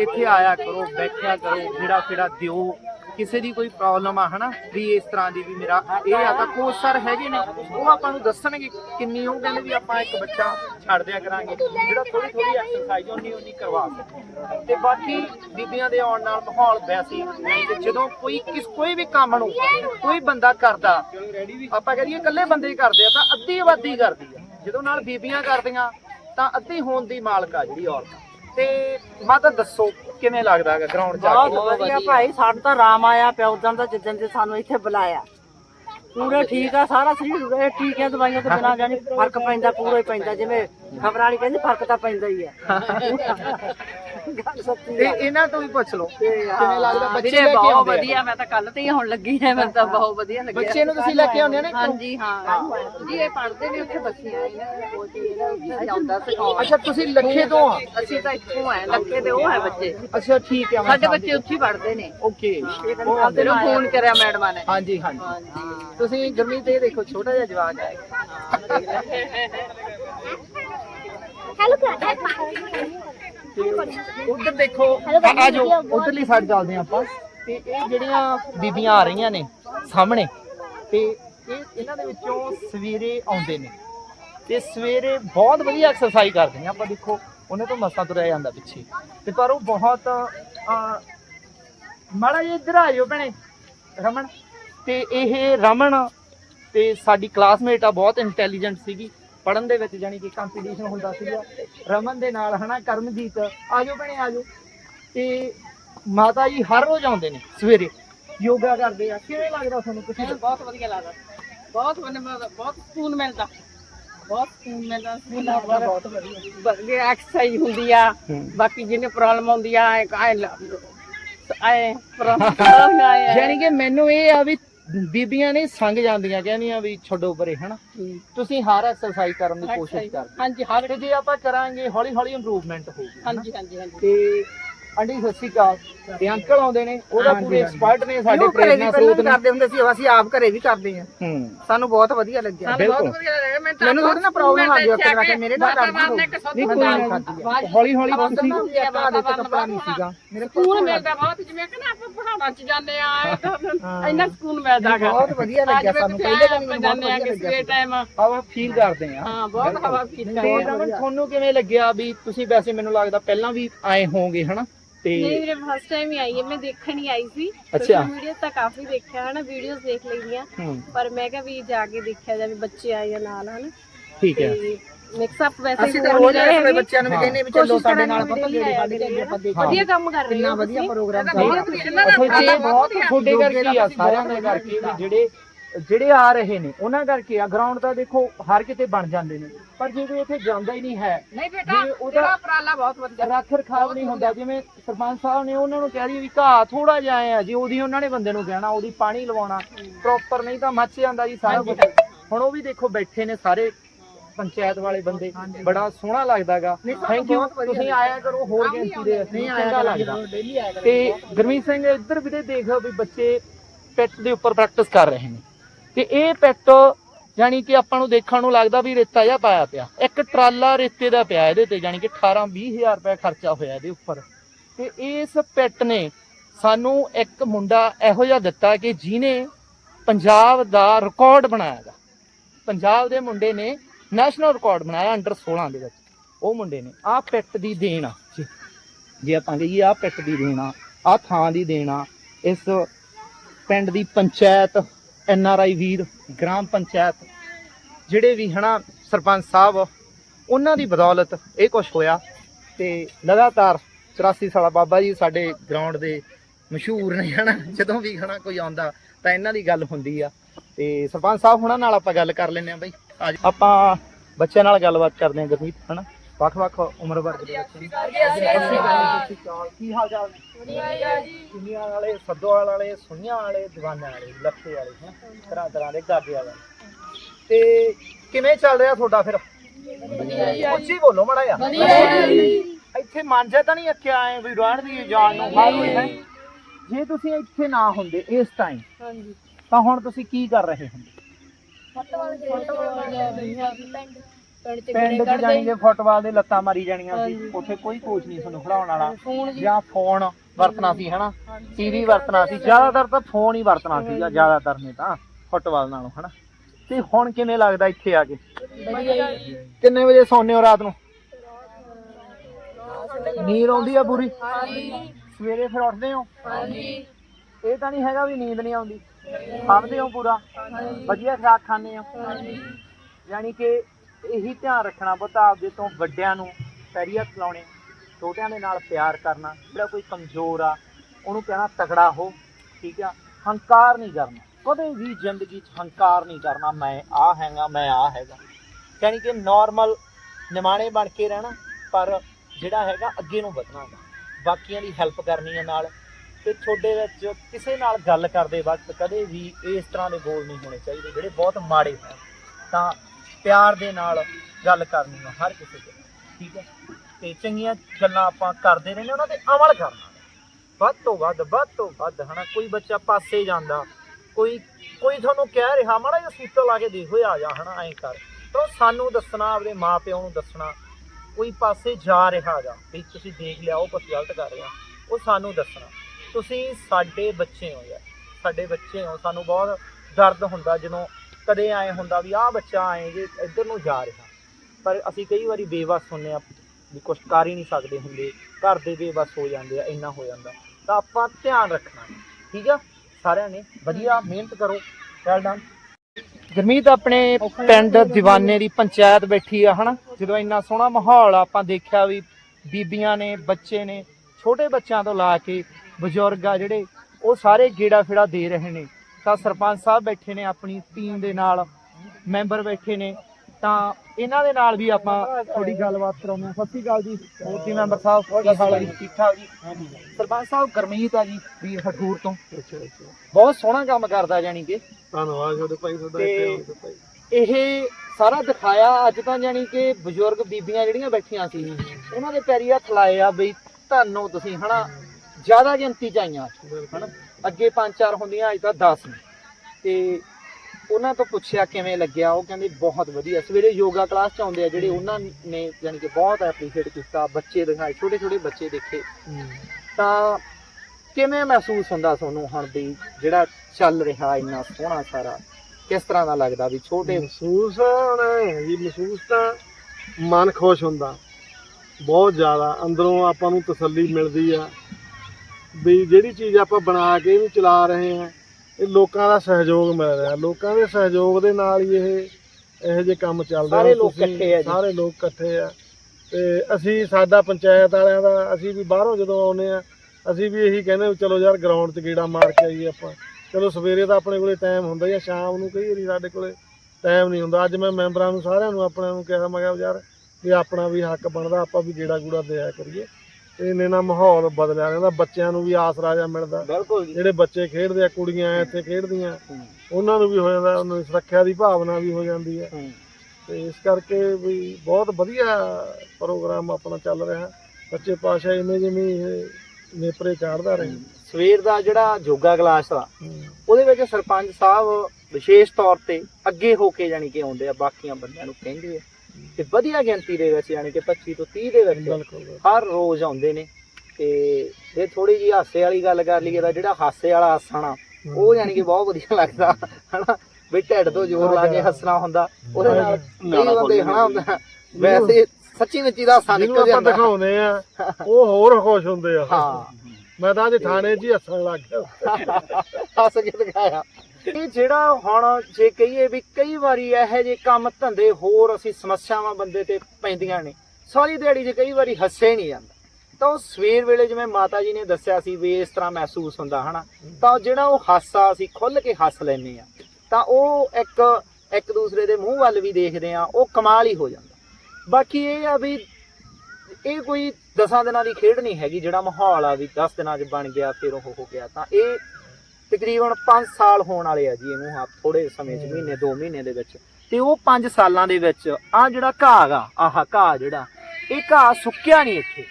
Speaker 1: ਇੱਥੇ ਆਇਆ ਕਰੋ ਬੈਠਿਆ ਕਰੋ ਜਿਹੜਾ ਕਿਹੜਾ ਦਿਓ। ਕਿਸੇ ਦੀ ਕੋਈ ਪ੍ਰੋਬਲਮ ਆ, ਹਨਾ? ਵੀ ਇਸ ਤਰ੍ਹਾਂ ਦੀ ਵੀ ਮੇਰਾ ਇਹ ਆ ਤਾਂ ਕੋਚ ਸਰ ਹੈਗੇ ਨੇ, ਉਹ ਆਪਾਂ ਨੂੰ ਦੱਸਣਗੇ ਕਿੰਨੀ, ਉਹ ਕਹਿੰਦੇ ਵੀ ਆਪਾਂ ਇੱਕ ਬੱਚਾ ਛੱਡ ਦਿਆ ਕਰਾਂਗੇ, ਜਿਹੜਾ ਥੋੜੀ ਥੋੜੀ ਐਕਸਰਸਾਈਜ਼ ਉਨੀ ਉਨੀ ਕਰਵਾ ਸਕੇ ਤੇ ਬਾਕੀ ਬੀਬੀਆਂ ਦੇ ਆਉਣ ਨਾਲ ਮਾਹੌਲ ਵੈਸੀ ਜਦੋਂ ਕੋਈ ਕਿਸ, ਕੋਈ ਵੀ ਕੰਮ ਨੂੰ ਕੋਈ ਬੰਦਾ ਕਰਦਾ, ਆਪਾਂ ਕਹੀਏ ਇਕੱਲੇ ਬੰਦੇ ਹੀ ਕਰਦੇ ਆ, ਤਾਂ ਅੱਧੀ ਆਬਾਦੀ ਕਰਦੀ ਆ। ਜਦੋਂ ਨਾਲ ਬੀਬੀਆਂ ਕਰਦੀਆਂ, ਤਾਂ ਅੱਧੀ ਹੋਣ ਦੀ ਮਾਲਕ ਆ ਜਿਹੜੀ ਔਰਤ। ਤੇ ਮਾਤਾ ਦੱਸੋ ਕਿਵੇਂ ਲੱਗਦਾ ਹੈਗਾ ਗਰਾਊਂਡ ਜਾ ਕੇ?
Speaker 5: ਬਹੁਤ ਵਧੀਆ ਭਾਈ ਸਾਨੂੰ ਤਾਂ ਆਰਾਮ ਆਇਆ ਪਿਆ ਉਦੋਂ ਦਾ ਜਿੱਦਣ ਦੇ ਸਾਨੂੰ ਇੱਥੇ ਬੁਲਾਇਆ। ਪੂਰੇ ਠੀਕ ਆ ਸਾਰਾ ਸਰੀਰ ਇਹ ਟੀਕਿਆਂ ਦਵਾਈਆਂ ਤੋਂ ਬਿਨਾਂ ਜਾਨੀ ਫ਼ਰਕ ਪੈਂਦਾ ਪੂਰਾ ਹੀ ਪੈਂਦਾ ਜਿਵੇਂ ਖਬਰਾਂ ਵਾਲੀ ਕਹਿੰਦੀ ਫ਼ਰਕ ਤਾਂ ਪੈਂਦਾ ਹੀ ਆ। ਗੱਲ ਸੱਚੀ ਆ
Speaker 1: ਇਹਨਾਂ ਤੋਂ ਵੀ ਪੁੱਛ ਲਓ ਕਿਵੇਂ ਲੱਗਦਾ ਬੱਚੇ ਲੈ ਕੇ
Speaker 3: ਬਹੁਤ
Speaker 1: ਆਉਂਦੇ ਆ।
Speaker 3: ਵਧੀਆ ਮੈਂ ਤਾਂ ਕੱਲ ਤੇ ਹੀ ਹੁਣ ਲੱਗੀ ਐ ਮੈਨੂੰ ਤਾਂ ਬਹੁਤ ਵਧੀਆ ਲੱਗਿਆ।
Speaker 1: ਬੱਚੇ ਨੂੰ ਤੁਸੀਂ ਲੈ ਕੇ ਆਉਂਦੇ ਆ ਨਾ ਇੱਥੋਂ?
Speaker 3: ਹਾਂਜੀ ਹਾਂ। ਜੀ ਇਹ ਪੜ੍ਹਦੇ ਨੇ ਉੱਥੇ ਬੱਚੀਆਂ ਇਹਨਾਂ ਦੇ ਕੋਚ ਇਹਨਾਂ ਉੱਥੇ ਜਾਂਦਾ ਸਿਖਾਉਣ
Speaker 1: ਅੱਛਾ ਤੁਸੀਂ ਲੱਖੇ ਤੋਂ ਆ?
Speaker 3: ਅਸੀਂ ਤਾਂ ਇੱਥੋਂ ਆਏ ਲੱਗੇ ਤੇ ਉਹ ਹੈ ਬੱਚੇ।
Speaker 1: ਅੱਛਾ ਠੀਕ ਹੈ ਮੈਂ
Speaker 3: ਸਾਡੇ ਬੱਚੇ ਉੱਥੇ ਹੀ ਪੜ੍ਹਦੇ ਨੇ।
Speaker 1: ਓਕੇ।
Speaker 3: ਉਹ ਆਂਦੇ ਨੂੰ। ਫੋਨ ਕਰਿਆ ਮੈਡਮਾਂ ਨੇ।
Speaker 1: ਹਾਂਜੀ ਹਾਂਜੀ। ਤੁਸੀਂ ਗਰਮੀ ਤੇ ਦੇਖੋ ਛੋਟਾ ਜਿਹਾ ਜਵਾਕ ਹੈ। ਉਧਰ ਦੇਖੋ ਆ ਜਾਓ ਉਧਰਲੀ ਸਾਈਡ ਚੱਲਦੇ ਆਪਾਂ ਤੇ ਇਹ ਜਿਹੜੀਆਂ ਬੀਬੀਆਂ ਆ ਰਹੀਆਂ ਨੇ ਸਾਹਮਣੇ ਤੇ ਇਹ ਇਹਨਾਂ ਦੇ ਵਿੱਚੋਂ ਸਵੇਰੇ ਆਉਂਦੇ ਨੇ। ਤੇ ਸਵੇਰੇ ਬਹੁਤ ਵਧੀਆ ਐਕਸਰਸਾਈਜ਼ ਕਰਦੇ ਨੇ। ਆਪਾਂ ਦੇਖੋ ਉਹਨੇ ਤੋਂ ਮਸਾਂ ਤੁਰਿਆ ਜਾਂਦਾ ਪਿੱਛੇ। ਤੇ ਪਰ ਉਹ ਬਹੁਤ ਮਾੜਾ ਜਿਹਾ ਇੱਧਰ ਆ ਜਾਓ ਭੈਣੇ ਰਮਨ। ਤੇ ਇਹ ਰਮਨ ਤੇ ਸਾਡੀ ਕਲਾਸਮੇਟ ਆ ਬਹੁਤ ਇੰਟੈਲੀਜੈਂਟ ਸੀਗੀ। ਪੜਨ ਦੇ ਵਿੱਚ ਜਾਨੀ ਕਿ ਕੰਪੀਟੀਸ਼ਨ ਹੁੰਦਾ ਸੀਗਾ। ਰਮਨ ਦੇ ਨਾਲ ਹਨਾ ਕਰਮਜੀਤ ਆਜੋ ਭੈਣੇ ਆਜੋ। ਤੇ ਮਾਤਾ ਜੀ ਹਰ ਰੋਜ਼ ਆਉਂਦੇ ਨੇ ਸਵੇਰੇ। ਯੋਗਾ ਕਰਦੇ ਆ। ਕਿਵੇਂ ਲੱਗਦਾ ਤੁਹਾਨੂੰ ਤੁਸੀਂ
Speaker 3: ਬਹੁਤ ਵਧੀਆ ਲੱਗਦਾ। ਬਹੁਤ ਮੈਨੂੰ ਬਹੁਤ ਸਕੂਨ ਮਿਲਦਾ। ਬਹੁਤ ਸਕੂਨ ਮਿਲਦਾ ਸਕੂਨ ਬਹੁਤ ਵਧੀਆ। ਐਕਸਰਸਾਈਜ਼ ਹੁੰਦੀ ਆ। ਬਾਕੀ ਜਿਹਨੇ ਪ੍ਰੋਬਲਮ ਆਉਂਦੀ ਆ ਪ੍ਰੋਬਲਮ ਆਏ
Speaker 1: ਯਾਨੀ ਕਿ ਮੈਨੂੰ ਇਹ ਆ ਵੀ ਬੀਬੀਆਂ ਨੇ ਸੰਗ ਜਾਂਦੀਆਂ ਕਹਿੰਦੀਆਂ ਵੀ ਛੱਡੋ ਪਰੇ ਹਨਾ? ਤੁਸੀਂ ਹਰ ਐਕਸਰਸਾਈਜ਼ ਕਰਨ ਦੀ ਕੋਸ਼ਿਸ਼ ਕਰਦੇ
Speaker 3: ਹਾਂਜੀ ਹਰ
Speaker 1: ਤੇ ਜੇ ਆਪਾਂ ਕਰਾਂਗੇ ਹੌਲੀ ਹੌਲੀ ਇੰਪਰੂਵਮੈਂਟ ਹੋਊਗੀ?
Speaker 3: ਹਾਂਜੀ ਹਾਂਜੀ ਹਾਂਜੀ।
Speaker 1: ਤੇ ਆਂਟੀ ਸਤਿ ਸ਼੍ਰੀ ਅਕਾਲ। ਤੇ ਅੰਕਲ ਆਉਂਦੇ ਨੇ ਉਹਦਾ ਪੂਰੇ ਐਕਸਪਰਟ ਨੇ ਸਾਡੇ
Speaker 2: ਪਹਿਲਾਂ
Speaker 1: ਸਰੋਤ ਨੇ।
Speaker 2: ਕਰਦੇ ਹੁੰਦੇ ਸੀ ਅਸੀਂ ਆਪ ਘਰੇ ਵੀ ਕਰਦੇ ਆ ਸਾਨੂੰ ਬਹੁਤ ਵਧੀਆ ਲੱਗਿਆ।
Speaker 1: ਬਿਲਕੁਲ।
Speaker 3: ਬਹੁਤ ਵਧੀਆ ਲੱਗਿਆ। ਮੈਨੂੰ
Speaker 2: ਥੋੜੀ ਨਾ ਪ੍ਰੋਬਲਮ ਆ ਗਈ ਉੱਥੇ ਕੇ ਮੇਰੇ ਨਾਲ ਖਾਧੀ
Speaker 1: ਹੌਲੀ ਹੌਲੀ
Speaker 2: ਤੁਸੀਂ ਕੱਪੜਾ ਨਹੀਂ ਸੀਗਾ। ਮੇਰੇ
Speaker 3: ਸਕੂਨ ਮਿਲਦਾ ਬਹੁਤ ਜਿਵੇਂ ਕਿ ਨਾ ਆਪਾਂ ਪਹਾੜਾਂ 'ਚ ਜਾਂਦੇ ਆ ਇੰਨਾ ਸਕੂਨ ਮਿਲਦਾ ਹੈਗਾ।
Speaker 2: ਬਹੁਤ ਵਧੀਆ ਲੱਗਿਆ ਸਾਨੂੰ। ਪਹਿਲੇ ਦਿਨ ਮੈਨੂੰ ਬਹੁਤ
Speaker 3: ਜਾਂਦੇ ਆ
Speaker 2: ਵਧੀਆ
Speaker 3: ਕਿਸੇ
Speaker 2: ਲੱਗਿਆ
Speaker 3: ਟਾਈਮ
Speaker 1: ਹਵਾ ਫੀਲ ਕਰਦੇ ਆ
Speaker 3: ਹਾਂ ਬਹੁਤ ਹਵਾ ਫੀਲ
Speaker 1: ਤੇ
Speaker 3: ਕਰਦੇ
Speaker 1: ਰਮਨ ਤੁਹਾਨੂੰ ਕਿਵੇਂ ਲੱਗਿਆ ਵੀ ਤੁਸੀਂ ਵੈਸੇ ਮੈਨੂੰ ਲੱਗਦਾ ਪਹਿਲਾਂ ਵੀ ਆਏ ਹੋਵੋਗੇ ਹਨਾ?
Speaker 6: ਨਹੀਂ
Speaker 1: ਤੇ
Speaker 6: ਵੀਰੇ ਫਸਟ ਟਾਈਮ ਹੀ ਆਈ ਹੈ ਮੈਂ ਦੇਖਣ ਹੀ ਆਈ ਸੀ
Speaker 1: ਅੱਛਾ।
Speaker 6: ਵੀਡੀਓ ਤਾਂ ਕਾਫੀ ਦੇਖਿਆ ਹਨਾ ਵੀਡੀਓਜ਼ ਦੇਖ ਲਈਆਂ ਪਰ ਮੈਂ ਕਿਹਾ ਵੀ ਜਾ ਕੇ ਦੇਖਿਆ ਜਾਵੇ ਬੱਚੇ ਆਏ ਆ ਨਾਲ ਹਨਾ
Speaker 1: ਠੀਕ ਹੈ
Speaker 6: ਮਿਕਸ ਅਪ ਵੈਸੇ
Speaker 2: ਅਸੀਂ
Speaker 6: ਹੋ
Speaker 2: ਤਾਂ
Speaker 6: ਨਹੀਂ
Speaker 2: ਰੋਜ਼
Speaker 6: ਰਹੇ
Speaker 2: ਆਪਣੇ। ਬੱਚਿਆਂ ਨੂੰ ਵੀ। ਕਹਿੰਦੇ ਵੀ ਚਲੋ ਸਾਡੇ ਨਾਲ ਪਤਾ ਜਿਹੜੇ ਸਾਡੇ ਕੇ ਆਪਾਂ
Speaker 6: ਵਧੀਆ ਕੰਮ ਕਰ ਰਹੇ
Speaker 2: ਕਿੰਨਾ
Speaker 6: ਹੋ
Speaker 2: ਵਧੀਆ। ਪ੍ਰੋਗਰਾਮ ਚੱਲ। ਰਿਹਾ
Speaker 3: ਬਹੁਤ।
Speaker 1: ਤੁਹਾਡੇ ਕਰਕੇ ਆ ਸਾਰਿਆਂ ਦੇ ਕਰਕੇ ਵੀ ਜਿਹੜੇ ਜਿਹੜੇ ਆ ਰਹੇ ਨੇ ਉਹਨਾਂ ਕਰਕੇ ਆ ਗਰਾਊਂਡ ਤਾਂ ਦੇਖੋ ਹਰ ਕਿਤੇ ਬਣ ਜਾਂਦੇ ਨੇ ਪਰ ਜੇ ਕੋਈ ਇੱਥੇ ਜਾਂਦਾ ਹੀ ਨਹੀਂ ਹੈ
Speaker 3: ਨਹੀਂ ਬੇਟਾ
Speaker 1: ਜਿਵੇਂ ਉਹਦਾ-
Speaker 3: ਤੇਰਾ ਉਪਰਾਲਾ ਬਹੁਤ ਵਧੀਆ।
Speaker 1: ਰੱਖ ਰਖਾਵ ਨਹੀਂ ਹੁੰਦਾ ਜਿਵੇਂ ਸਰਪੰਚ ਸਾਹਿਬ ਨੇ ਉਹਨਾਂ ਨੂੰ ਕਹਿ ਰਹੀ ਵੀ ਘਾਹ ਥੋੜਾ ਜਿਹਾ ਆ ਜੀ ਉਹਦੀ ਉਹਨਾਂ ਨੇ ਬੰਦੇ ਨੂੰ ਕਹਿਣਾ ਉਹਦੀ ਪਾਣੀ ਲਵਾਉਣਾ ਪ੍ਰੋਪਰ ਨਹੀਂ ਤਾਂ ਮੱਚ ਜਾਂਦਾ ਜੀ ਸਾਰਾ ਕੁਝ ਹੁਣ ਉਹ ਵੀ ਦੇਖੋ ਬੈਠੇ ਨੇ ਸਾਰੇ ਪੰਚਾਇਤ ਵਾਲੇ ਬੰਦੇ ਬੜਾ ਸੋਹਣਾ ਲੱਗਦਾਗਾ ਥੈਂਕ ਯੂ ਤੁਸੀਂ ਆਇਆ ਕਰੋ ਹੋਰ ਗਿਣਤੀ ਦੇ ਅਸੀਂ ਚੰਗਾ ਲੱਗਦਾ।
Speaker 2: ਡੇਲੀ ਆਇਆ
Speaker 1: ਤੇ ਗੁਰਮੀਤ ਸਿੰਘ ਇੱਧਰ ਵੀ ਦੇਖ ਵੀ ਬੱਚੇ ਪੈਟ ਦੇ ਉੱਪਰ ਪ੍ਰੈਕਟਿਸ ਕਰ ਰਹੇ ਨੇ। ਤੇ ਇਹ ਪਿੱਟ ਜਾਨੀ ਕਿ ਆਪਾਂ ਨੂੰ ਦੇਖਣ ਨੂੰ ਲੱਗਦਾ ਵੀ ਰੇਤਾ ਜਿਹਾ ਪਾਇਆ ਪਿਆ। ਇੱਕ ਟਰਾਲਾ ਰੇਤੇ ਦਾ ਪਿਆ ਇਹਦੇ ਤੇ ਜਾਨੀ ਕਿ 18 20000 ਰੁਪਏ ਖਰਚਾ ਹੋਇਆ ਇਹਦੇ ਉੱਪਰ। ਤੇ ਇਸ ਪਿੱਟ ਨੇ ਸਾਨੂੰ ਇੱਕ ਮੁੰਡਾ ਇਹੋ ਜਿਹਾ ਦਿੱਤਾ ਕਿ ਜਿਹਨੇ ਪੰਜਾਬ ਦਾ ਰਿਕਾਰਡ ਬਣਾਇਆ ਗਾ। ਪੰਜਾਬ ਦੇ ਮੁੰਡੇ ਨੇ ਨੈਸ਼ਨਲ ਰਿਕਾਰਡ ਬਣਾਇਆ ਅੰਡਰ 16 ਦੇ ਵਿੱਚ। ਉਹ ਮੁੰਡੇ ਨੇ ਆਹ ਪਿੱਟ ਦੀ ਦੇਣ ਆ। ਜੀ। ਜੇ ਆਪਾਂ ਕਹੀਏ ਆਹ ਪਿੱਟ ਦੀ ਦੇਣ ਆ, ਆਹ ਥਾਂ ਦੀ ਦੇਣ ਆ, ਇਸ ਪਿੰਡ ਦੀ ਪੰਚਾਇਤ ਐਨ ਆਰ ਆਈ ਵੀਰ, ਗ੍ਰਾਮ ਪੰਚਾਇਤ, ਜਿਹੜੇ ਵੀ ਹਨਾ ਸਰਪੰਚ ਸਾਹਿਬ, ਉਹਨਾਂ ਦੀ ਬਦੌਲਤ ਇਹ ਕੁਝ ਹੋਇਆ ਤੇ ਲਗਾਤਾਰ 84 ਸਾਲਾ ਬਾਬਾ ਜੀ ਸਾਡੇ ਗਰਾਊਂਡ ਦੇ ਮਸ਼ਹੂਰ ਨੇ ਹਨਾ, ਜਦੋਂ ਵੀ ਹਨਾ ਕੋਈ ਆਉਂਦਾ ਤਾਂ ਇਹਨਾਂ ਦੀ ਗੱਲ ਹੁੰਦੀ ਆ। ਤੇ ਸਰਪੰਚ ਸਾਹਿਬ ਹੁਣਾਂ ਨਾਲ ਆਪਾਂ ਗੱਲ ਕਰ ਲੈਂਦੇ ਆ ਬਈ। ਅੱਜ ਆਪਾਂ ਬੱਚਿਆਂ ਨਾਲ ਗੱਲਬਾਤ ਕਰਦੇ ਆ ਗੁਰਮੀਤ, ਹਨਾ? ਵੱਖ-ਵੱਖ ਉਮਰ ਵਰਗ ਦੇ ਬੱਚੇ ਕੀ ਹਾਲ ਚਾਲ ਦੁਨੀਆ ਵਾਲੇ ਸੱਦੋਵਾਲ ਵਾਲੇ ਸੁਣੀਆਂ ਵਾਲੇ ਦੀਵਾਨਾਂ ਵਾਲੇ ਲੱਖੇ ਵਾਲੇ ਹੈ ਤਰ੍ਹਾਂ ਤਰ੍ਹਾਂ ਦੇ ਗਾਗੇ ਵਾਲੇ। ਤੇ ਕਿਵੇਂ ਚੱਲ ਰਿਹਾ ਤੁਹਾਡਾ ਫਿਰ? ਉੱਚੀ ਬੋਲੋ ਮੜਾ ਯਾਰ ਇੱਥੇ ਮਨ ਜਾ ਤਾਂ ਨਹੀਂ ਅੱਕਿਆ ਐ ਵੀ ਰਹਿਣ ਦੀ ਜਾਨ ਨੂੰ ਬਾਹਰ ਹੈ ਜੇ ਤੁਸੀਂ ਇੱਥੇ ਨਾ ਹੁੰਦੇ ਇਸ ਟਾਈਮ
Speaker 6: ਹਾਂਜੀ।
Speaker 1: ਤਾਂ ਹੁਣ ਤੁਸੀਂ ਕੀ ਕਰ ਰਹੇ ਹੁੰਦੇ?
Speaker 6: ਪਿੰਡ ਚ
Speaker 1: ਪਿੰਡ
Speaker 6: ਗੇੜੇ
Speaker 1: ਚ ਜਾਣੀ
Speaker 6: ਕੱਢਦੇ
Speaker 1: ਫੁੱਟਬਾਲ ਦੇ ਲੱਤਾਂ ਮਾਰੀ ਜਾਣੀਆਂ ਸੀ
Speaker 6: ਹਾਂਜੀ।
Speaker 1: ਉੱਥੇ ਕੋਈ ਕੋਚ ਨਹੀਂ ਤੁਹਾਨੂੰ ਖਿਡਾਉਣ ਵਾਲਾ।
Speaker 6: ਫੋਨ ਜੀ।
Speaker 1: ਜਾਂ ਫੋਨ ਵਰਤਣਾ ਸੀ ਹਨਾ? ਟੀਵੀ ਵਰਤਣਾ ਸੀ। ਜ਼ਿਆਦਾਤਰ ਤਾਂ ਫੋਨ ਹੀ ਵਰਤਣਾ ਸੀਗਾ ਜ਼ਿਆਦਾਤਰ ਨੇ ਤਾਂ ਫੁੱਟਬਾਲ ਨਾਲੋਂ ਹਨਾ? ਤੇ ਹੁਣ ਕਿਵੇਂ ਲੱਗਦਾ ਇੱਥੇ ਆ ਕੇ?
Speaker 6: ਵਧੀਆ ਜੀ।
Speaker 1: ਕਿੰਨੇ ਵਜੇ ਸੌਂਦੇ ਹੋ ਰਾਤ ਨੂੰ? ਨੀਂਦ ਆਉਂਦੀ ਆ ਪੂਰੀ? ਸਵੇਰੇ ਫਿਰ ਉੱਠਦੇ ਹੋ?
Speaker 6: ਹਾਂਜੀ।
Speaker 1: ਇਹ ਤਾਂ ਨਹੀਂ ਹੈਗਾ ਵੀ ਨੀਂਦ ਨਹੀਂ ਆਉਂਦੀ। ਖਾਂਦੇ ਹੋ ਪੂਰਾ? ਵਧੀਆ ਖੁਰਾਕ ਖਾਂਦੇ ਹੋ? ਯਾਨੀ ਕਿ ਇਹੀ ਧਿਆਨ ਰੱਖਣਾ ਪੁੱਤ ਆਪਦੇ ਤੋਂ ਵੱਡਿਆਂ ਨੂੰ ਪੈਰੀ ਹੱਥ ਛੋਟਿਆਂ ਦੇ ਨਾਲ ਪਿਆਰ ਕਰਨਾ, ਜਿਹੜਾ ਕੋਈ ਕਮਜ਼ੋਰ ਆ, ਉਹਨੂੰ ਕਹਿਣਾ ਤਕੜਾ ਹੋ, ਠੀਕ ਆ, ਹੰਕਾਰ ਨਹੀਂ ਕਰਨਾ, ਕਦੇ ਵੀ ਜ਼ਿੰਦਗੀ 'ਚ ਹੰਕਾਰ ਨਹੀਂ ਕਰਨਾ, ਮੈਂ ਆ ਹੈਗਾ, ਮੈਂ ਆ ਹੈਗਾ ਯਾਨੀ ਕਿ ਨਾਰਮਲ ਨਿਮਾਣੇ ਬਣ ਕੇ ਰਹਿਣਾ, ਪਰ ਜਿਹੜਾ ਹੈਗਾ ਅੱਗੇ ਨੂੰ ਵਧਣਾ ਗਾ। ਬਾਕੀਆਂ ਦੀ ਹੈਲਪ ਕਰਨੀ ਹੈ ਨਾਲ, ਤੇ ਤੁਹਾਡੇ ਵਿੱਚ ਕਿਸੇ ਨਾਲ ਗੱਲ ਕਰਦੇ ਵਕਤ ਕਦੇ ਵੀ ਇਸ ਤਰ੍ਹਾਂ ਦੇ ਬੋਲ ਨਹੀਂ ਹੋਣੇ ਚਾਹੀਦੇ, ਜਿਹੜੇ ਬਹੁਤ ਮਾੜੇ ਹੋਣ, ਤਾਂ ਪਿਆਰ ਦੇ ਨਾਲ ਗੱਲ ਕਰਨੀ ਹੈ ਹਰ ਕਿਸੇ ਦੇ ਠੀਕ ਹੈ? ਤੇ ਚੰਗੀਆਂ ਗੱਲਾਂ ਆਪਾਂ ਕਰਦੇ ਰਹਿੰਦੇ ਉਹਨਾਂ ਤੇ ਅਮਲ ਕਰਨਾ। ਵੱਧ ਤੋਂ ਵੱਧ ਵੱਧ ਤੋਂ ਵੱਧ, ਹਨਾ? ਕੋਈ ਬੱਚਾ ਪਾਸੇ ਜਾਂਦਾ, ਕੋਈ ਕੋਈ ਤੁਹਾਨੂੰ ਕਹਿ ਰਿਹਾ, ਮਾੜਾ ਜਿਹਾ ਸੂਤਰ ਲਾ ਕੇ ਦੇਖੋ ਆ ਜਾ, ਹਨਾ, ਐਂ ਕਰ। ਤਾਂ ਸਾਨੂੰ ਦੱਸਣਾ, ਆਪਦੇ ਮਾਪਿਆਂ ਨੂੰ ਦੱਸਣਾ, ਕੋਈ ਪਾਸੇ ਜਾ ਰਿਹਾ ਜਾ ਵੀ ਤੁਸੀਂ ਦੇਖ ਲਿਆ, ਉਹ ਕੁਛ ਗਲਤ ਕਰ ਰਿਹਾ, ਉਹ ਸਾਨੂੰ ਦੱਸਣਾ। ਤੁਸੀਂ ਸਾਡੇ ਬੱਚੇ ਹੋ ਯਾਰ, ਸਾਡੇ ਬੱਚੇ ਹੋ, ਸਾਨੂੰ ਬਹੁਤ ਦਰਦ ਹੁੰਦਾ ਜਦੋਂ ਕਦੇ ਐ ਹੁੰਦਾ ਵੀ ਆਹ ਬੱਚਾ ਆਏ ਜੇ ਇੱਧਰ ਨੂੰ ਜਾ ਰਿਹਾ। ਪਰ ਅਸੀਂ ਕਈ ਵਾਰੀ ਬੇਵਸ ਹੁੰਨੇ ਆ ਵੀ ਕੁਝ ਕਰ ਹੀ ਨਹੀਂ ਸਕਦੇ ਹੁੰਦੇ। ਘਰ ਦੇ ਬੇਵਸ ਹੋ ਜਾਂਦੇ ਆ ਇੰਨਾ ਹੋ ਜਾਂਦਾ। ਤਾਂ ਆਪਾਂ ਧਿਆਨ ਰੱਖਣਾ। ਠੀਕ ਆ? ਸਾਰਿਆਂ ਨੇ ਵਧੀਆ ਮਿਹਨਤ ਕਰੋ। ਵੈਲ ਡਨ ਗਰਮੀਤ ਆਪਣੇ ਪਿੰਡ ਦੀਵਾਨੇ ਦੀ ਪੰਚਾਇਤ ਬੈਠੀ ਆ ਹਨਾ? ਜਦੋਂ ਇੰਨਾ ਸੋਹਣਾ ਮਾਹੌਲ ਆ, ਆਪਾਂ ਦੇਖਿਆ ਵੀ ਬੀਬੀਆਂ ਨੇ ਬੱਚੇ ਨੇ ਛੋਟੇ ਬੱਚਿਆਂ ਤੋਂ ਲਾ ਕੇ ਬਜ਼ੁਰਗ ਆ ਜਿਹੜੇ ਉਹ ਸਾਰੇ ਗੇੜਾ ਫੇੜਾ ਦੇ ਰਹੇ ਨੇ। ਤਾਂ ਸਰਪੰਚ ਸਾਹਿਬ ਬੈਠੇ ਨੇ ਆਪਣੀ ਟੀਮ ਦੇ ਨਾਲ ਮੈਂਬਰ ਬੈਠੇ ਨੇ। ਤਾਂ ਇਹਨਾਂ ਦੇ ਨਾਲ ਵੀ ਆਪਾਂ ਥੋੜੀ ਗੱਲਬਾਤ ਕਰਾਉਂਦੇ ਹਾਂ। ਸਤਿ ਸ਼੍ਰੀ ਅਕਾਲ ਜੀ। ਕੀ ਮੈਂਬਰ ਸਾਹਿਬ? ਕੀ ਹਾਲ ਹੈ ਜੀ? ਠੀਕ ਠਾਕ ਜੀ? ਸਰਪੰਚ ਸਾਹਿਬ ਗਰਮੀਤ ਆ ਜੀ ਵੀ ਹਠੂਰ ਤੋਂ। ਬਹੁਤ ਸੋਹਣਾ ਕੰਮ ਕਰਦਾ ਜਾਨੀ ਕਿ।
Speaker 4: ਧੰਨਵਾਦ ਤੁਹਾਡੇ ਭਾਈ ਤੁਹਾਡਾ ਇੱਥੇ ਭਾਈ।
Speaker 1: ਇਹ ਸਾਰਾ ਦਿਖਾਇਆ ਅੱਜ ਤਾਂ ਜਾਨੀ ਕਿ ਬਜ਼ੁਰਗ ਬੀਬੀਆਂ ਜਿਹੜੀਆਂ ਬੈਠੀਆਂ ਸੀ ਉਹਨਾਂ ਦੇ ਪੈਰੀ ਹੱਥ ਲਾਏ ਆ ਬਈ ਤੁਹਾਨੂੰ ਤੁਸੀਂ ਹਨਾ? ਜ਼ਿਆਦਾ ਗਿਣਤੀ ਚ ਆਈਆਂ। ਹਨਾ? ਅੱਗੇ ਪੰਜ ਚਾਰ ਹੁੰਦੀਆਂ ਅੱਜ ਤਾਂ 10 ਨੇ। ਤੇ ਉਹਨਾਂ ਤੋਂ ਪੁੱਛਿਆ ਕਿਵੇਂ ਲੱਗਿਆ ਉਹ ਕਹਿੰਦੇ ਬਹੁਤ ਵਧੀਆ। ਸਵੇਰੇ ਯੋਗਾ ਕਲਾਸ ਚ ਆਉਂਦੇ ਆ ਜਿਹੜੇ ਉਹਨਾਂ ਨੇ ਜਾਨੀ ਕਿ ਬਹੁਤ ਐਪਰੀਸ਼ੀਏਟ ਕੀਤਾ ਬੱਚੇ ਦਿਖਾਏ ਛੋਟੇ ਛੋਟੇ ਬੱਚੇ ਦੇਖੇ। ਤਾਂ ਕਿਵੇਂ ਮਹਿਸੂਸ ਹੁੰਦਾ ਤੁਹਾਨੂੰ ਹੁਣ ਵੀ ਜਿਹੜਾ ਚੱਲ ਰਿਹਾ ਇੰਨਾ ਸੋਹਣਾ ਸਾਰਾ? ਕਿਸ ਤਰ੍ਹਾਂ ਦਾ ਲੱਗਦਾ ਵੀ ਛੋਟੇ
Speaker 4: ਮਹਿਸੂਸ ਹੁਣ ਜੀ ਮਹਿਸੂਸ ਤਾਂ ਮਨ ਖੁਸ਼ ਹੁੰਦਾ। ਬਹੁਤ ਜ਼ਿਆਦਾ ਅੰਦਰੋਂ ਆਪਾਂ ਨੂੰ ਤਸੱਲੀ ਮਿਲਦੀ ਆ। ਵੀ ਜਿਹੜੀ ਚੀਜ਼ ਆਪਾਂ ਬਣਾ ਕੇ ਇਹਨੂੰ ਚਲਾ ਰਹੇ ਹਾਂ ਇਹ ਲੋਕਾਂ ਦਾ ਸਹਿਯੋਗ ਮਿਲ ਰਿਹਾ। ਲੋਕਾਂ ਦੇ ਸਹਿਯੋਗ ਦੇ ਨਾਲ ਹੀ ਇਹ ਇਹੋ ਜਿਹੇ ਕੰਮ ਚੱਲਦੇ
Speaker 1: ਸਾਰੇ। ਲੋਕ ਇਕੱਠੇ ਆ ਜੀ।
Speaker 4: ਸਾਰੇ ਲੋਕ ਇਕੱਠੇ ਆ। ਤੇ ਅਸੀਂ ਸਾਡਾ ਪੰਚਾਇਤ ਵਾਲਿਆਂ ਦਾ ਅਸੀਂ ਵੀ ਬਾਹਰੋਂ ਜਦੋਂ ਆਉਨੇ ਆ ਅਸੀਂ ਵੀ ਇਹੀ ਕਹਿੰਦੇ ਵੀ ਚਲੋ ਯਾਰ ਗਰਾਊਂਡ 'ਚ ਗੇੜਾ ਮਾਰ ਕੇ ਆਈਏ ਆਪਾਂ। ਚਲੋ ਸਵੇਰੇ ਤਾਂ ਆਪਣੇ ਕੋਲੇ ਟਾਈਮ ਹੁੰਦਾ ਜਾਂ ਸ਼ਾਮ ਨੂੰ ਕਈ ਵਾਰੀ ਸਾਡੇ ਕੋਲੇ ਟਾਈਮ ਨਹੀਂ ਹੁੰਦਾ। ਅੱਜ ਮੈਂ ਮੈਂਬਰਾਂ ਨੂੰ ਸਾਰਿਆਂ ਨੂੰ ਆਪਣਿਆਂ ਨੂੰ ਕਿਹਾ ਮੈਂ ਕਿਹਾ ਯਾਰ ਇਹ ਆਪਣਾ ਵੀ ਹੱਕ ਬਣਦਾ ਆਪਾਂ ਵੀ ਗੇੜਾ ਗੂੜਾ ਦਿਆ ਕਰੀਏ। ਇਹਨੇ ਨਾਲ ਮਾਹੌਲ ਬਦਲਿਆ ਰਹਿੰਦਾ ਬੱਚਿਆਂ ਨੂੰ ਵੀ ਆਸਰਾ ਜਿਹਾ ਮਿਲਦਾ।
Speaker 1: ਬਿਲਕੁਲ ਜੀ।
Speaker 4: ਜਿਹੜੇ ਬੱਚੇ ਖੇਡਦੇ ਆ ਕੁੜੀਆਂ ਇੱਥੇ ਖੇਡਦੀਆਂ ਉਹਨਾਂ ਨੂੰ ਵੀ ਹੋ ਜਾਂਦਾ ਉਹਨਾਂ ਦੀ ਸੁਰੱਖਿਆ ਦੀ ਭਾਵਨਾ ਵੀ ਹੋ ਜਾਂਦੀ ਹੈ। ਤੇ ਇਸ ਕਰਕੇ ਵੀ ਬਹੁਤ ਵਧੀਆ ਪ੍ਰੋਗਰਾਮ ਆਪਣਾ ਚੱਲ ਰਿਹਾ। ਬੱਚੇ ਪਾਸ਼ਾ ਇਵੇਂ ਜਿਵੇਂ ਇਹ ਨੇਪਰੇ ਚਾੜਦਾ ਰਹੇ।
Speaker 1: ਸਵੇਰ ਦਾ ਜਿਹੜਾ ਯੋਗਾ ਕਲਾਸ
Speaker 4: ਹੂੰ।
Speaker 1: ਉਹਦੇ ਵਿੱਚ ਸਰਪੰਚ ਸਾਹਿਬ ਵਿਸ਼ੇਸ਼ ਤੌਰ ਤੇ ਅੱਗੇ ਹੋ ਕੇ ਜਾਨੀ ਕਿ ਆਉਂਦੇ ਆ ਬਾਕੀਆਂ ਬੰਦਿਆਂ ਨੂੰ ਕਹਿੰਦੇ ਆ। ਤੇ ਵਧੀਆ ਗਿਣਤੀ ਦੇ ਵਿੱਚ ਯਾਨੀ ਕਿ 25 ਤੋਂ 30 ਦੇ ਵਿੱਚ
Speaker 4: ਬਿਲਕੁਲ
Speaker 1: ਹਰ ਰੋਜ਼ ਆਉਂਦੇ ਨੇ। ਤੇ ਇਹ ਥੋੜੀ ਜੀ ਹਾਸੇ ਵਾਲੀ ਗੱਲ ਕਰ ਲਈਏ ਤਾਂ ਜਿਹੜਾ ਹਾਸੇ ਵਾਲਾ ਹੱਸਣਾ ਉਹ ਯਾਨੀ ਕਿ ਬਹੁਤ ਵਧੀਆ ਲੱਗਦਾ ਹਨਾ? ਵੀ ਢਿੱਡ ਤੋਂ ਜ਼ੋਰ ਲਾ ਕੇ ਹੱਸਣਾ ਹੁੰਦਾ ਉਹਦੇ ਨਾਲ ਕਈ ਬੰਦੇ ਹਨਾ? ਹੁੰਦਾ ਵੈਸੇ ਸੱਚੀ ਮੁੱਚੀ ਦਾ ਹਾਸਾ
Speaker 4: ਜਿਹਨੂੰ
Speaker 1: ਨਿਕਲ
Speaker 4: ਆਪਾਂ
Speaker 1: ਜਾਂਦਾ।
Speaker 4: ਦਿਖਾਉਨੇ ਆ ਉਹ ਹੋਰ ਖੁਸ਼ ਹੁੰਦੇ ਆ।
Speaker 1: ਹਾਂ।
Speaker 4: ਮੈਂ ਤਾਂ ਅੱਜ ਥਾਣੇ 'ਚ ਹੀ ਹੱਸਣ ਲੱਗ ਗਿਆ।
Speaker 1: ਹੱਸ ਕੇ ਦਿਖਾਇਆ। ਇਹ ਜਿਹੜਾ ਹੁਣ ਜੇ ਕਹੀਏ ਵੀ ਕਈ ਵਾਰੀ ਇਹੋ ਜਿਹੇ ਕੰਮ ਧੰਦੇ ਹੋਰ ਅਸੀਂ ਸਮੱਸਿਆਵਾਂ ਬੰਦੇ ਤੇ ਪੈਂਦੀਆਂ ਨੇ, ਸਾਰੀ ਦਿਹਾੜੀ 'ਚ ਕਈ ਵਾਰੀ ਹੱਸੇ ਨਹੀਂ ਜਾਂਦਾ। ਤਾਂ ਉਹ ਸਵੇਰ ਵੇਲੇ ਜਿਵੇਂ ਮਾਤਾ ਜੀ ਨੇ ਦੱਸਿਆ ਸੀ ਵੀ ਇਸ ਤਰ੍ਹਾਂ ਮਹਿਸੂਸ ਹੁੰਦਾ, ਹਨਾ? ਤਾਂ ਜਿਹੜਾ ਉਹ ਹਾਸਾ ਅਸੀਂ ਖੁੱਲ ਕੇ ਹੱਸ ਲੈਨੇ ਆ ਤਾਂ ਉਹ ਇੱਕ ਇੱਕ ਦੂਸਰੇ ਦੇ ਮੂੰਹ ਵੱਲ ਵੀ ਦੇਖਦੇ ਆ ਉਹ ਕਮਾਲ ਹੀ ਹੋ ਜਾਂਦਾ। ਬਾਕੀ ਇਹ ਆ ਵੀ ਇਹ ਕੋਈ ਦਸਾਂ ਦਿਨਾਂ ਦੀ ਖੇਡ ਨਹੀਂ ਹੈਗੀ, ਜਿਹੜਾ ਮਾਹੌਲ ਆ ਵੀ 10 ਦਿਨਾਂ 'ਚ ਬਣ ਗਿਆ, ਫਿਰ ਉਹ ਹੋ ਗਿਆ, ਤਾਂ ਇਹ ਤਕਰੀਬਨ 5 ਸਾਲ ਹੋਣ ਵਾਲੇ ਆ ਜੀ ਇਹਨੂੰ ਆ ਥੋੜੇ ਸਮੇਂ 'ਚ ਮਹੀਨੇ 2 ਮਹੀਨੇ ਦੇ ਵਿੱਚ। ਤੇ ਉਹ 5 ਸਾਲਾਂ ਦੇ ਵਿੱਚ ਆ ਜਿਹੜਾ ਘਾਹ ਗਾ ਆਹ ਘਾਹ ਜਿਹੜਾ ਇਹ ਘਾਹ ਸੁੱਕਿਆ ਨਹੀਂ ਇੱਥੇ।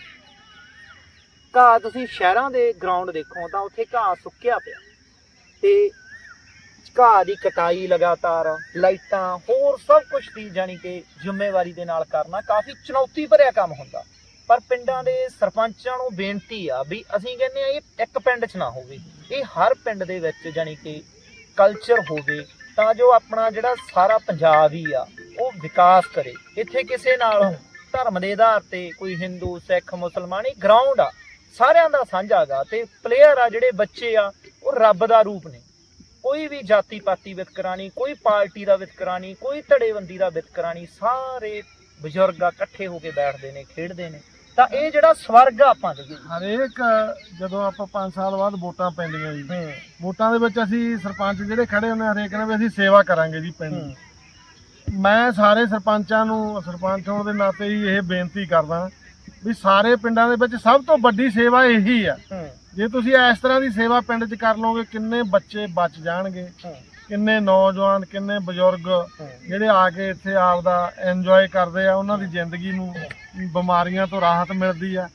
Speaker 1: ਘਾਹ ਤੁਸੀਂ ਸ਼ਹਿਰਾਂ ਦੇ ਗਰਾਊਂਡ ਦੇਖੋ ਤਾਂ ਉੱਥੇ ਘਾਹ ਸੁੱਕਿਆ ਪਿਆ। ਤੇ ਘਾਹ ਦੀ ਕਟਾਈ ਲਗਾਤਾਰ ਲਾਈਟਾਂ ਹੋਰ ਸਭ ਕੁਝ ਦੀ ਜਾਣੀ ਕਿ ਜ਼ਿੰਮੇਵਾਰੀ ਦੇ ਨਾਲ ਕਰਨਾ ਕਾਫੀ ਚੁਣੌਤੀ ਭਰਿਆ ਕੰਮ ਹੁੰਦਾ। ਪਰ ਪਿੰਡਾਂ ਦੇ ਸਰਪੰਚਾਂ ਨੂੰ ਬੇਨਤੀ ਆ ਵੀ ਅਸੀਂ ਕਹਿੰਦੇ ਆ ਇਹ ਇੱਕ ਪਿੰਡ 'ਚ ਨਾ ਹੋਵੇ। ਇਹ ਹਰ ਪਿੰਡ ਦੇ ਵਿੱਚ ਜਾਣੀ ਕਿ ਕਲਚਰ ਹੋਵੇ ਤਾਂ ਜੋ ਆਪਣਾ ਜਿਹੜਾ ਸਾਰਾ ਪੰਜਾਬ ਹੀ ਆ, ਉਹ ਵਿਕਾਸ ਕਰੇ। ਇੱਥੇ ਕਿਸੇ ਨਾਲ ਧਰਮ ਦੇ ਆਧਾਰ ਤੇ ਕੋਈ ਹਿੰਦੂ ਸਿੱਖ ਮੁਸਲਮਾਨ ਇਹ ਗਰਾਊਂਡ ਆ, ਸਾਰਿਆਂ ਦਾ ਸਾਂਝਾ ਗਾ ਤੇ ਪਲੇਅਰ ਆ ਜਿਹੜੇ ਬੱਚੇ ਆ, ਉਹ ਰੱਬ ਦਾ ਰੂਪ ਨੇ। ਕੋਈ ਵੀ ਜਾਤੀ ਪਾਤੀ ਵਿਤਕਰਾ ਨਹੀਂ ਕੋਈ ਪਾਰਟੀ ਦਾ ਵਿਤਕਰਾ ਨਹੀਂ ਕੋਈ ਧੜੇਬੰਦੀ ਦਾ ਵਿਤਕਰਾ ਨਹੀਂ ਸਾਰੇ ਬਜ਼ੁਰਗ ਆ ਇਕੱਠੇ ਹੋ ਕੇ ਬੈਠਦੇ ਨੇ, ਖੇਡਦੇ ਨੇ। ਤਾਂ ਇਹ ਜਿਹੜਾ ਸਵਰਗ ਆ ਆਪਾਂ ਦੇ
Speaker 4: ਹਰੇਕ ਜਦੋਂ ਆਪਾਂ 5 ਸਾਲ ਬਾਅਦ ਵੋਟਾਂ ਪੈਂਦੀਆਂ ਜੀ। ਵੋਟਾਂ ਦੇ ਵਿੱਚ ਅਸੀਂ ਸਰਪੰਚ ਜਿਹੜੇ ਖੜੇ ਹੁੰਦੇ ਹਰੇਕ ਨੇ ਵੀ ਅਸੀਂ ਸੇਵਾ ਕਰਾਂਗੇ ਜੀ ਪਿੰਡ ਦੀ। ਮੈਂ ਸਾਰੇ ਸਰਪੰਚਾਂ ਨੂੰ ਸਰਪੰਚ ਹੋਣ ਦੇ ਨਾਤੇ ਹੀ ਇਹ ਬੇਨਤੀ ਕਰਦਾ ਵੀ ਸਾਰੇ ਪਿੰਡਾਂ ਦੇ ਵਿੱਚ ਸਭ ਤੋਂ ਵੱਡੀ ਸੇਵਾ ਇਹੀ ਆ। ਜੇ ਤੁਸੀਂ ਇਸ ਤਰ੍ਹਾਂ ਦੀ ਸੇਵਾ ਪਿੰਡ 'ਚ ਕਰ ਲਓਗੇ ਕਿੰਨੇ ਬੱਚੇ ਬਚ ਜਾਣਗੇ। ਕਿੰਨੇ ਨੌਜਵਾਨ, ਕਿੰਨੇ ਬਜ਼ੁਰਗ ਜਿਹੜੇ ਆ ਕੇ ਇੱਥੇ ਆਪਦਾ ਇੰਜੋਏ ਕਰਦੇ ਆ, ਉਹਨਾਂ ਦੀ ਜ਼ਿੰਦਗੀ ਨੂੰ ਬਿਮਾਰੀਆਂ ਤੋਂ ਰਾਹਤ ਮਿਲਦੀ ਆ।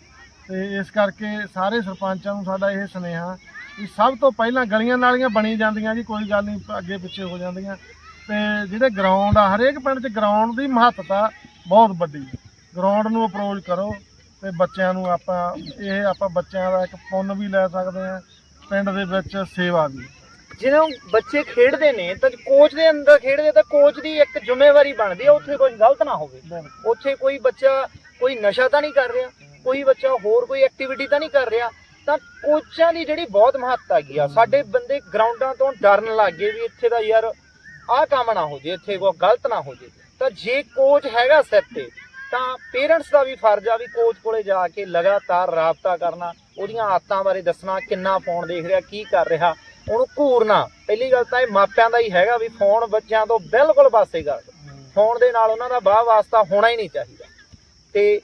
Speaker 4: ਤੇ ਇਸ ਕਰਕੇ ਸਾਰੇ ਸਰਪੰਚਾਂ ਨੂੰ ਸਾਡਾ ਇਹ ਸੁਨੇਹਾ ਵੀ ਸਭ ਤੋਂ ਪਹਿਲਾਂ ਗਲੀਆਂ ਨਾਲੀਆਂ ਬਣੀ ਜਾਂਦੀਆਂ ਜੀ, ਕੋਈ ਗੱਲ ਨਹੀਂ, ਅੱਗੇ ਪਿੱਛੇ ਹੋ ਜਾਂਦੀਆਂ। ਤੇ ਜਿਹੜੇ ਗਰਾਊਂਡ ਆ, ਹਰੇਕ ਪਿੰਡ 'ਚ ਗਰਾਊਂਡ ਦੀ ਮਹੱਤਤਾ ਬਹੁਤ ਵੱਡੀ ਗਰਾਊਂਡ ਨੂੰ ਅਪਰੋਚ ਕਰੋ ਤੇ ਬੱਚਿਆਂ ਨੂੰ ਆਪਾਂ, ਇਹ ਆਪਾਂ ਬੱਚਿਆਂ ਦਾ ਇੱਕ ਪੁੰਨ ਵੀ ਲੈ ਸਕਦੇ ਆ, ਪਿੰਡ ਦੇ ਵਿੱਚ ਸੇਵਾ ਵੀ।
Speaker 1: ਜਦੋਂ ਬੱਚੇ ਖੇਡਦੇ ਨੇ ਤਾਂ ਕੋਚ ਦੇ ਅੰਦਰ ਖੇਡਦੇ ਤਾਂ ਕੋਚ ਦੀ ਇੱਕ ਜ਼ਿੰਮੇਵਾਰੀ ਬਣਦੀ ਹੈ ਉੱਥੇ ਕੁਝ ਗਲਤ ਨਾ ਹੋਵੇ। ਉੱਥੇ ਕੋਈ ਬੱਚਾ ਕੋਈ ਨਸ਼ਾ ਤਾਂ ਨਹੀਂ ਕਰ ਰਿਹਾ ਕੋਈ ਬੱਚਾ ਹੋਰ ਕੋਈ ਐਕਟੀਵਿਟੀ ਤਾਂ ਨਹੀਂ ਕਰ ਰਿਹਾ ਤਾਂ ਕੋਚਾਂ ਦੀ ਜਿਹੜੀ ਬਹੁਤ ਮਹੱਤਤਾ ਹੈਗੀ ਆ ਸਾਡੇ ਬੰਦੇ ਗਰਾਊਂਡਾਂ ਤੋਂ ਡਰਨ ਲੱਗ ਗਏ ਵੀ ਇੱਥੇ ਦਾ ਯਾਰ ਆਹ ਕੰਮ ਨਾ ਹੋ ਜੇ ਇੱਥੇ ਕੋਈ ਗਲਤ ਨਾ ਹੋ ਜੇ ਤਾਂ ਜੇ ਕੋਚ ਹੈਗਾ ਸਿਰ ਤੇ ਤਾਂ ਪੇਰੈਂਟਸ ਦਾ ਵੀ ਫਰਜ਼ ਆ ਵੀ ਕੋਚ ਕੋਲੇ ਜਾ ਕੇ ਲਗਾਤਾਰ ਰਾਬਤਾ ਕਰਨਾ ਉਹਦੀਆਂ ਆਦਤਾਂ ਬਾਰੇ ਦੱਸਣਾ ਕਿੰਨਾ ਫੋਨ ਦੇਖ ਰਿਹਾ ਕੀ ਕਰ ਰਿਹਾ। ਉਹਨੂੰ ਘੂਰਨਾ ਪਹਿਲੀ ਗੱਲ ਤਾਂ ਇਹ ਮਾਪਿਆਂ ਦਾ ਹੀ ਹੈਗਾ ਵੀ ਫੋਨ ਬੱਚਿਆਂ ਤੋਂ ਬਿਲਕੁਲ ਪਾਸੇ ਕਰ ਫੋਨ ਦੇ ਨਾਲ ਉਹਨਾਂ ਦਾ ਬਾਹ ਵਾਸਤਾ ਹੋਣਾ ਹੀ ਨਹੀਂ ਚਾਹੀਦਾ। ਤੇ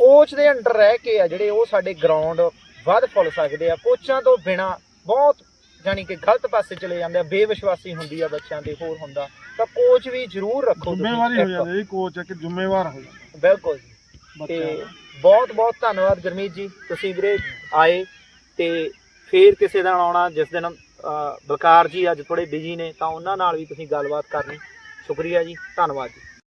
Speaker 1: ਕੋਚ ਦੇ ਅੰਡਰ ਰਹਿ ਕੇ ਆ ਜਿਹੜੇ ਉਹ ਸਾਡੇ ਗਰਾਊਂਡ ਵੱਧ ਫੁੱਲ ਸਕਦੇ ਆ। ਕੋਚਾਂ ਤੋਂ ਬਿਨਾ ਬਹੁਤ ਜਾਨੀ ਕਿ ਗਲਤ ਪਾਸੇ ਚਲੇ ਜਾਂਦੇ ਆ ਬੇਵਿਸ਼ਵਾਸੀ ਹੁੰਦੀ ਆ ਬੱਚਿਆਂ ਦੇ ਹੋਰ ਹੁੰਦਾ। ਤਾਂ ਕੋਚ ਵੀ ਜ਼ਰੂਰ ਰੱਖੋ
Speaker 4: ਜ਼ਿੰਮੇਵਾਰੀ ਹੋ। ਜਾਂਦੀ ਹੈ ਕੋਚ ਇੱਕ ਜ਼ਿੰਮੇਵਾਰ ਹੋ ਜਾਂਦਾ
Speaker 1: ਬਿਲਕੁਲ ਜੀ। ਤੇ। ਬਹੁਤ ਬਹੁਤ ਧੰਨਵਾਦ ਗੁਰਮੀਤ ਜੀ। ਤੁਸੀਂ ਵੀਰੇ ਆਏ ਤੇ ਫੇਰ ਕਿਸੇ ਦਿਨ ਆਉਣਾ ਜਿਸ ਦਿਨ ਬਲਕਾਰ ਜੀ ਅੱਜ ਥੋੜੇ ਬਿਜ਼ੀ ਨੇ, ਤਾਂ ਉਹਨਾਂ ਨਾਲ ਵੀ ਤੁਸੀਂ ਗੱਲਬਾਤ ਕਰਨੀ। ਸ਼ੁਕਰੀਆ ਜੀ, ਧੰਨਵਾਦ ਜੀ।